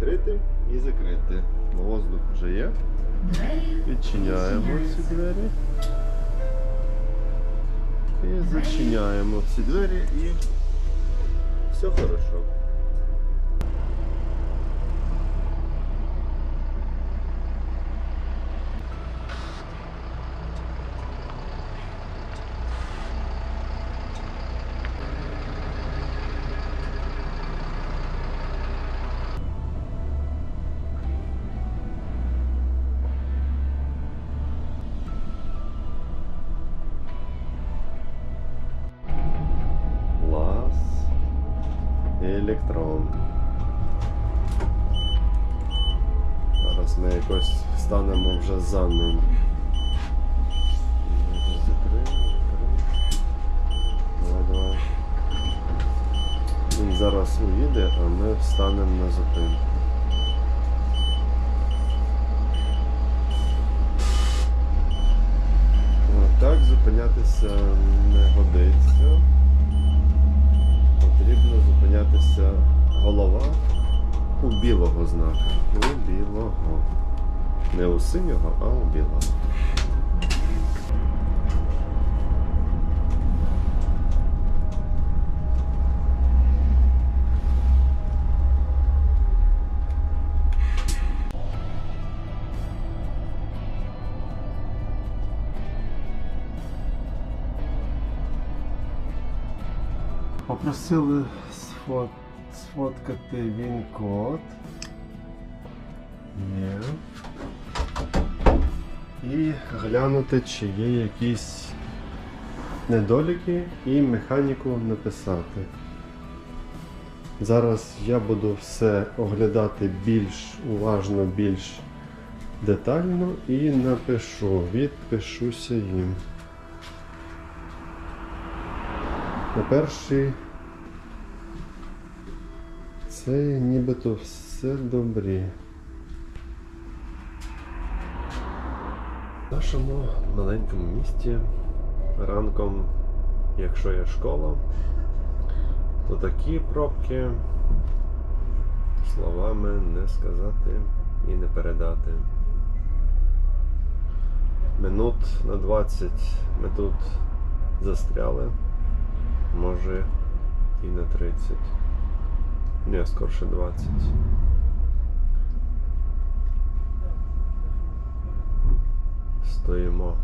відкрити і закрити. Воздух вже є. Відчиняємо ці двері. І зачиняємо ці двері і все хорошо. Електрон. Зараз ми якось станемо вже за ним. Давай, давай. Він зараз уїде, а ми встанемо на зупинку. Так зупинятися не годиться. Потрібно зупинятися голова у білого знака. У білого. Не у синього, а у білого. Попросили сфот... сфоткати він-код. Є. І глянути, чи є якісь недоліки і механіку написати. Зараз я буду все оглядати більш уважно, більш детально і напишу, відпишуся їм. На перший це нібито все добрі. В нашому маленькому місті ранком, якщо є школа, то такі пробки словами не сказати і не передати. Минут на 20 ми тут застряли. Може і на 30. Ні, скорше 20. Стоїмо.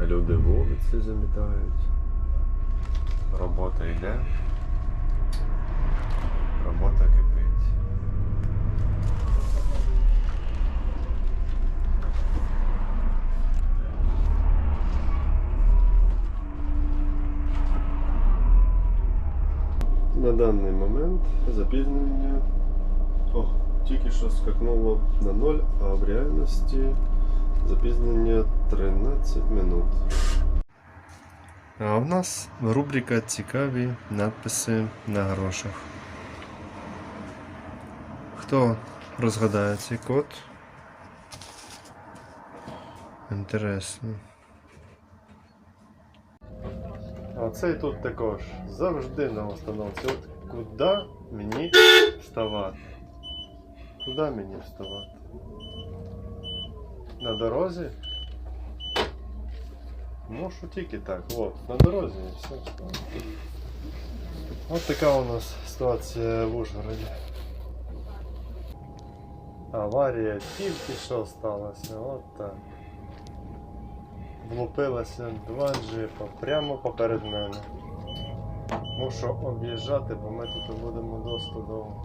Люди вулиці замітають. Робота йде. Робота кипить. На даний момент запізнення О, тільки що скакнуло на 0, а в реальності запізнення 13 минут. А в нас рубрика Цікаві надписи на грошах. Хто розгадає цей код? Інтересно. Цей тут також завжди на установці. От куди мені вставати? Куди мені вставати? На дорозі? Мушу тільки так. От, на дорозі і все. От така у нас ситуація в Ужгороді. Аварія тільки що сталася, от так. Влупилося два джипа прямо поперед мене. Мушу об'їжджати, бо ми тут будемо досить довго.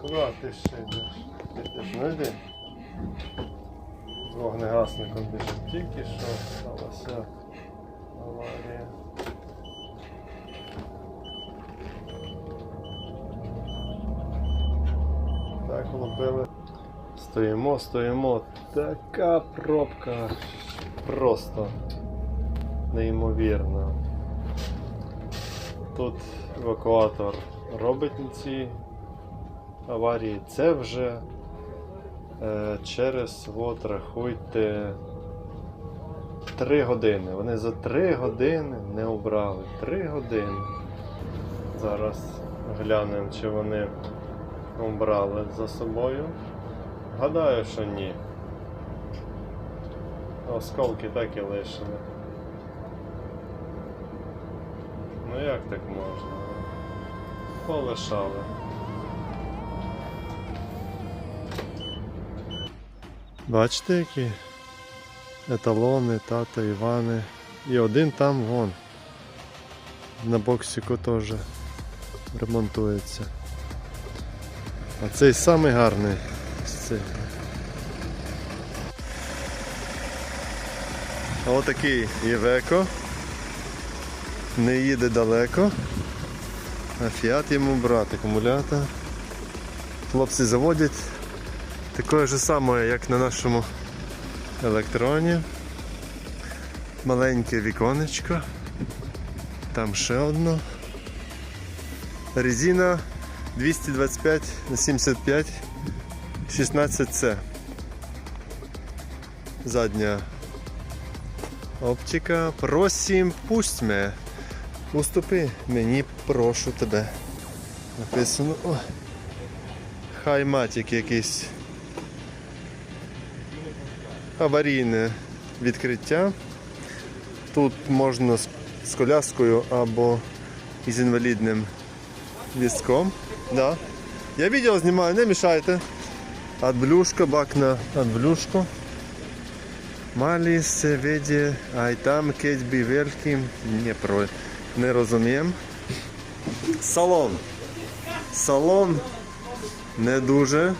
Куди ти ще йдеш? Ти йдеш? Ну йди. З вогнегасником біжить. Тільки що сталася аварія. Так, влупили. Стоїмо, стоїмо. Така пробка. Просто неймовірна. Тут евакуатор робить ці аварії. Це вже е, через, от рахуйте, 3 години. Вони за 3 години не обрали. 3 години. Зараз глянемо, чи вони обрали за собою. Гадаю, що ні. Осколки так і лишили. Ну як так можна? Полишали. Бачите, які еталони, тата, Івани. І один там вон. На боксику теж ремонтується. А цей самий гарний. А Отакий Євеко. Не їде далеко. А фіат йому брати акумулятор. Хлопці заводять такое же саме, як на нашому електроні. Маленьке віконечко. Там ще одно. Резина 225 на 75 16C. Задня оптика. Просім, пусть мене. Уступи мені, прошу тебе. Написано. О, хайматик якийсь. Аварійне відкриття. Тут можна з, з коляскою або із інвалідним візком. Да. Я відео знімаю, не мішайте. Адблюшка, бак на адблюшку. Малі се веде, ай там кеть би великий. Не, про... не розумієм. Салон. Салон не дуже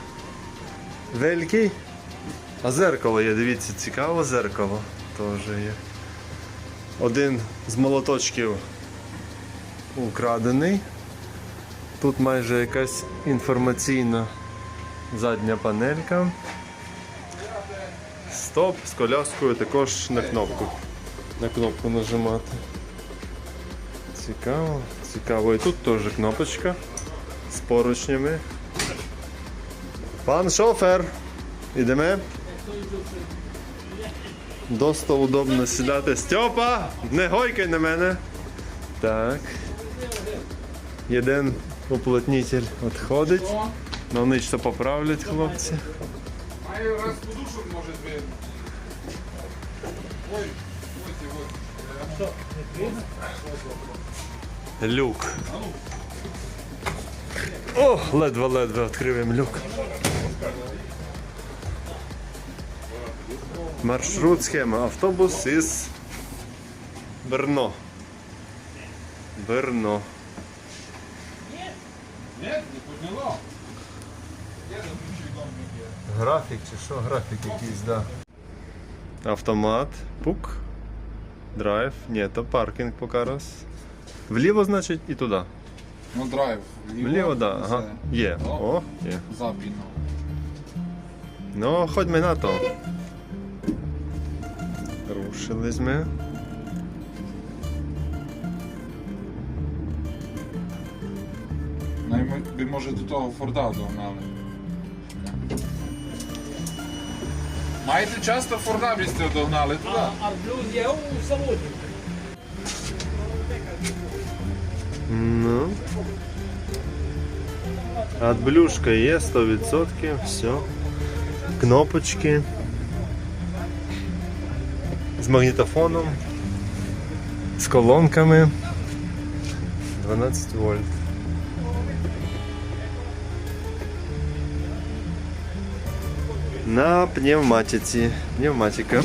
великий. А зеркало є, дивіться, цікаво зеркало теж є. Один з молоточків украдений. Тут майже якась інформаційна задня панелька. Стоп з коляскою також на кнопку. На кнопку нажимати. Цікаво, цікаво. І тут теж кнопочка з поручнями. Пан шофер! Ідемо. Доста удобно сідати. Стьопа! Не гойкай на мене. Так. Один уплотнитель відходить. Вони що поправлять хлопці. Маю раз подушок може би. Ой, ось, ось. Люк. О, ледве-ледве відкриваємо люк. Маршрут схема. Автобус із Берно. Берно. Ні, не підняло. Я заключив домик є. Графік чи що? Графік якийсь, да. Автомат. Пук. Драйв. Ні, то паркінг поки раз. Вліво, значить, і туди. Ну драйв. Вліво, Вліво, да. Ага. Є. О, є. Запіно. Ну, хоч ми на то. Рушились ми. Ну і ми може до того Форда догнали. Маєте часто Форда бісти догнали туди? Арблюз є у салоні. Ну. Отблюшка є 100%, все. Кнопочки. З магнітофоном. З колонками. 12 вольт. На пневматиці. Пневматика.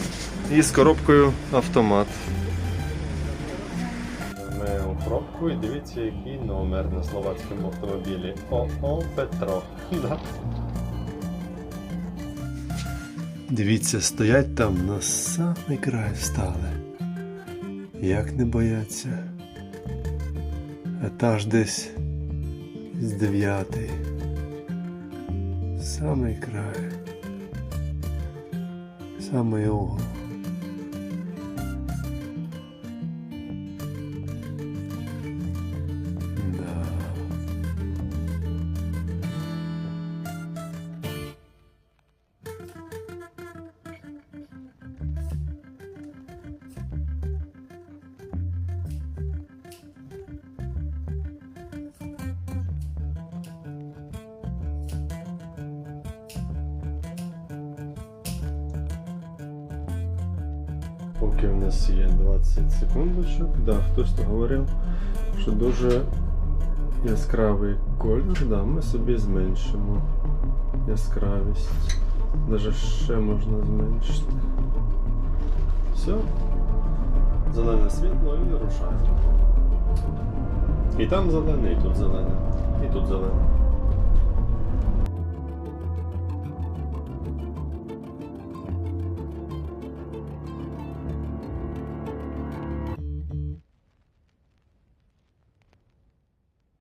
І з коробкою автомат. Ми у пробку і дивіться, який номер на словацькому автомобілі. ОО Петро. Да. Дивіться, стоять там на самий край встали. Як не бояться. Етаж десь з дев'ятий. Самий край. Самий угол. Да. Поки в нас є 20 секундочок. Да, хтось то говорив, що дуже яскравий колір, да, ми собі зменшимо яскравість. Даже ще можна зменшити. Все. Зелене світло і рушаємо. І там зелене, і тут зелене, і тут зелене.